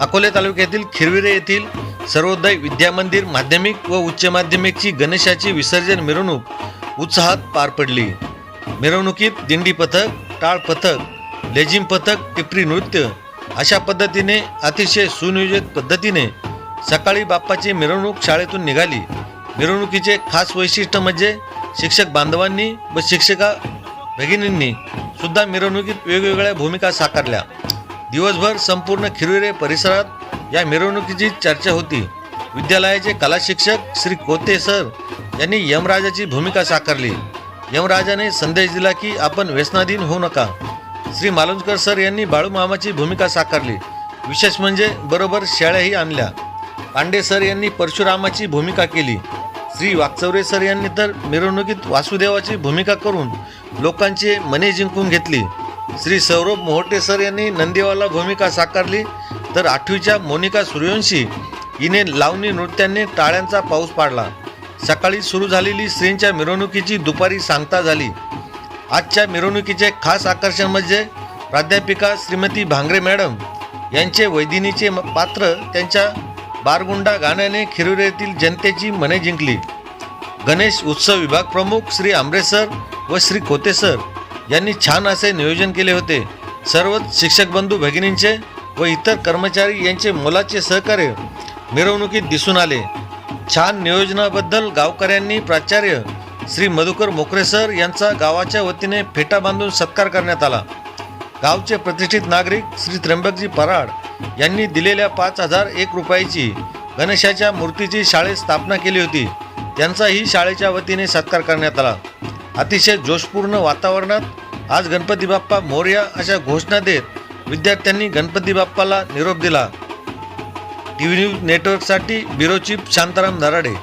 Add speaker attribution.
Speaker 1: अकोले तालुक्यातील खिरविरे येथील सर्वोदय विद्यामंदिर माध्यमिक व उच्च माध्यमिकची गणेशाची विसर्जन मिरवणूक उत्साहात पार पडली. मिरवणुकीत दिंडी पथक टाळ पथक लेझिम पथक टिपरी नृत्य अशा पद्धतीने अतिशय सुनियोजित पद्धतीने सकाळी बाप्पाची मिरवणूक शाळेतून निघाली. मिरवणुकीचे खास वैशिष्ट्य म्हणजे शिक्षक बांधवांनी व शिक्षका भगिनींनी सुद्धा मिरवणुकीत वेगवेगळ्या भूमिका साकारल्या. दिवसभर संपूर्ण खिरविरे परिसरात या मिरवणुकीची चर्चा होती. विद्यालयाचे कला शिक्षक श्री कोते सर यांनी यमराजाची भूमिका साकारली. यमराजाने संदेश दिला की आपण व्यसनाधीन होऊ नका. श्री मालुंजकर सर यांनी बाळूमामाची भूमिका साकारली. विशेष म्हणजे बरोबर शेळ्याही आणल्या. पांडे सर यांनी परशुरामाची भूमिका केली. श्री वाकचौरे सर यांनी तर मिरवणुकीत वासुदेवाची भूमिका करून लोकांची मने जिंकून घेतली. श्री सौरभ मोहटे सर यांनी नंदीवाला भूमिका साकारली. तर आठवीच्या मोनिका सूर्यवंशी हिने लावणी नृत्याने टाळ्यांचा पाऊस पाडला. सकाळी सुरू झालेली श्रींच्या मिरवणुकीची दुपारी सांगता झाली. आजच्या मिरवणुकीचे खास आकर्षण म्हणजे प्राध्यापिका श्रीमती भांगरे मॅडम यांचे वैदिनीचे म- पात्र त्यांच्या बारगुंडा गाण्याने खिरुरेतील जनतेची मने जिंकली. गणेश उत्सव विभाग प्रमुख श्री आंबरेसर व श्री खोतेसर यांनी छान असे नियोजन केले होते. सर्वच शिक्षक बंधू भगिनींचे व इतर कर्मचारी यांचे मोलाचे सहकार्य मिरवणुकीत दिसून आले. छान नियोजनाबद्दल गावकऱ्यांनी प्राचार्य श्री मधुकर मोकरे सर यांचा गावाच्या वतीने फेटा बांधून सत्कार करण्यात आला. गावचे प्रतिष्ठित नागरिक श्री त्र्यंबकजी पराड यांनी दिलेल्या पाच हजार एक रुपयाची गणेशाच्या मूर्तीची शाळेत स्थापना केली होती. त्यांचाही शाळेच्या वतीने सत्कार करण्यात आला. अतिशय जोशपूर्ण वातावरणात आज गणपती बाप्पा मोर्या अशा घोषणा देत विद्यार्थ्यांनी गणपती बाप्पाला निरोप दिला. टी व्ही न्यूज नेटवर्कसाठी ब्युरो चीफ शांताराम नराडे.